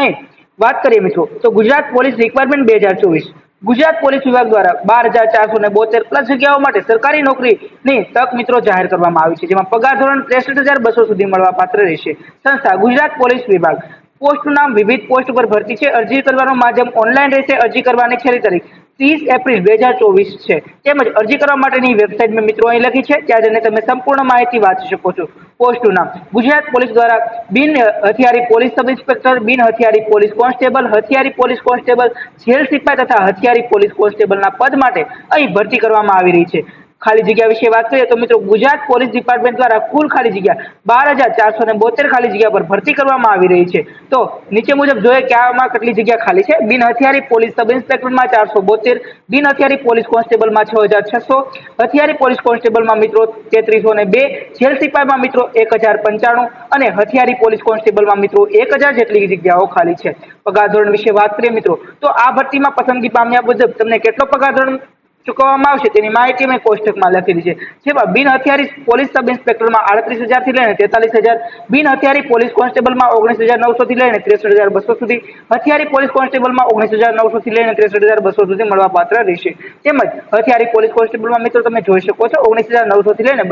અહીં વાત કરીએ મિત્રો. તો ગુજરાત પોલીસ રિક્વાયરમેન્ટ બે હજાર ચોવીસ. ગુજરાત પોલીસ વિભાગ દ્વારા બાર હજાર ચારસો ને બોતેર પ્લસ જગ્યાઓ માટે સરકારી નોકરીની તક મિત્રો જાહેર કરવામાં આવી છે, જેમાં પગાર ધોરણ ત્રેસઠ હજાર બસો સુધી મળવા પાત્ર રહેશે. સંસ્થા ગુજરાત પોલીસ વિભાગ. પોસ્ટનું નામ વિવિધ પોસ્ટ પર ભરતી છે. અરજી કરવાનો માધ્યમ ઓનલાઈન રહેશે. અરજી કરવાની છેલ્લી તારીખ ત્રીસ એપ્રિલ બે હજાર ચોવીસ છે. તેમજ અરજી કરવા માટેની વેબસાઇટ મેં મિત્રો અહીં લખી છે. ત્યાં જઈને તમે સંપૂર્ણ માહિતી વાંચી શકો છો. પોસ્ટનું નામ. ગુજરાત પોલીસ દ્વારા બિન હથિયારી પોલીસ સબ ઇન્સ્પેક્ટર, બિન હથિયારી પોલીસ કોન્સ્ટેબલ, હથિયારી પોલીસ કોન્સ્ટેબલ, જેલ સિપાઈ તથા હથિયારી પોલીસ કોન્સ્ટેબલના પદ માટે અહીં ભરતી કરવામાં આવી રહી છે. ખાલી જગ્યા વિશે વાત કરીએ તો મિત્રો ગુજરાત પોલીસ ડિપાર્ટમેન્ટ દ્વારા કુલ ખાલી જગ્યા બાર હજાર ચારસો ને બોતેર ખાલી જગ્યા પર ભરતી કરવામાં આવી રહી છે. તો નીચે મુજબ જોઈએ કે આમાં કેટલી જગ્યા ખાલી છે. બિન હથિયારી પોલીસ સબ ઇન્સ્પેક્ટરમાં ચારસો બોતેર, બિન હથિયારી પોલીસ કોન્સ્ટેબલમાં છ હજાર છસો, હથિયારી પોલીસ કોન્સ્ટેબલમાં મિત્રો તેત્રીસો ને બે, જેલ સિપાહીમાં મિત્રો એક હજાર પંચાણું અને હથિયારી પોલીસ કોન્સ્ટેબલમાં મિત્રો એક હજાર જેટલી જગ્યાઓ ખાલી છે. પગાર ધોરણ વિશે વાત કરીએ મિત્રો, તો આ ભરતીમાં પસંદગી પામ્યા મુજબ તમને કેટલો પગાર ધોરણ ચૂકવવામાં આવશે તેની માહિતી મેં કોષ્ટકમાં લખેલી છે. જેમાં બિન હથિયારી પોલીસ સબ ઇન્સ્પેક્ટરમાં આડત્રીસ હજારથી લઈને તેતાલીસ હજાર, બિન હથિયારી પોલીસ કોન્સ્ટેબલમાં ઓગણીસ હજાર નવસોથી લઈને ત્રેસઠ હજાર બસો સુધી, હથિયારી પોલીસ કોન્સ્ટેબલમાં ઓગણીસ હજાર નવસોથી લઈને ત્રેસઠ હજાર બસો સુધી મળવાપાત્ર રહેશે. તેમજ હથિયારી પોલીસ કોન્સ્ટેબલમાં મિત્રો તમે જોઈ શકો છો, ઓગણીસ હજાર નવસોથી લઈને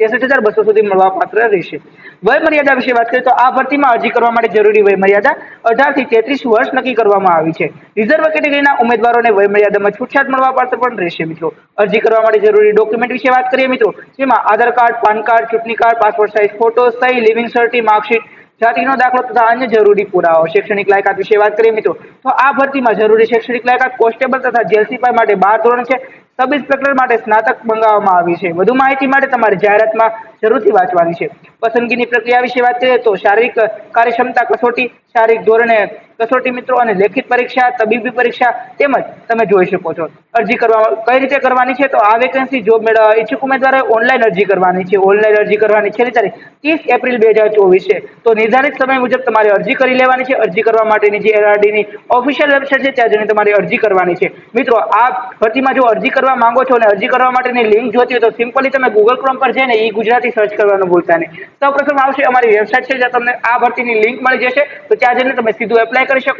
ત્રેસઠ હજાર બસો સુધી મળવાપાત્ર રહેશે. વય મર્યાદા વિશે વાત કરીએ તો આ ભરતીમાં અરજી કરવા માટે જરૂરી વય મર્યાદા અઢારથી તેત્રીસ વર્ષ નક્કી કરવામાં આવી છે. રિઝર્વ કેટેગરીના ઉમેદવારોને વય મર્યાદામાં છૂટછાટ મળવાપાત્ર પણ રહેશે, મિત્રો. અરજી કરવા માટે જરૂરી ડોક્યુમેન્ટ વિશે વાત કરીએ, મિત્રો. જેમાં આધાર કાર્ડ, પાન કાર્ડ, ચૂંટણી કાર્ડ, પાસપોર્ટ સાઇઝ ફોટો સહી લિવિંગ સર્ટી, માર્કશીટ, જાતિનો દાખલો તથા અન્ય જરૂરી પુરાવો શૈક્ષણિક લાયકાત વિશે વાત કરીએ, મિત્રો. તો આ ભરતીમાં જરૂરી શૈક્ષણિક લાયકાત કોન્સ્ટેબલ તથા જેલ માટે બાર ધોરણ છે. સબ ઇન્સ્પેક્ટર માટે સ્નાતક મંગાવવામાં આવી છે. વધુ માહિતી માટે તમારે જાહેરાતમાં જરૂરથી વાંચવાની છે. પસંદગીની પ્રક્રિયા વિશે વાત કરીએ તો શારીરિક કાર્યક્ષમતા કસોટી, શારીરિક ધોરણે કસોટી મિત્રો અને લેખિત પરીક્ષા, તબીબી પરીક્ષા તેમજ તમે જોઈ શકો છો. અરજી કરવા કઈ રીતે કરવાની છે? તો આ વેકેન્સી જોબ મેળવવા ઈચ્છુક ઉમેદવારે ઓનલાઈન અરજી કરવાની છે. ઓનલાઈન અરજી કરવાની છેલ્લી તારીખ ત્રીસ એપ્રિલ બે હજાર ચોવીસ તો નિર્ધારિત સમય મુજબ તમારે અરજી કરી લેવાની છે. અરજી કરવા માટેની જે એલઆરડીની ઓફિશિયલ વેબસાઇટ છે, ત્યાં જઈને તમારે અરજી કરવાની છે. મિત્રો આ ભરતીમાં જો અરજી કરવા માંગો છો અને અરજી કરવા માટેની લિંક જોતી હોય તો સિમ્પલી તમે ગૂગલ ક્રોમ પર જઈને ઈ ગુજરાતી સર્ચ કરવાનું ભૂલતા નહીં. સૌપ્રથમ આવશે અમારી વેબસાઇટ છે, જ્યાં તમને આ ભરતીની લિંક મળી જશે. તો ત્યાં જઈને તમે સીધું એપ્લાય કરી શકો.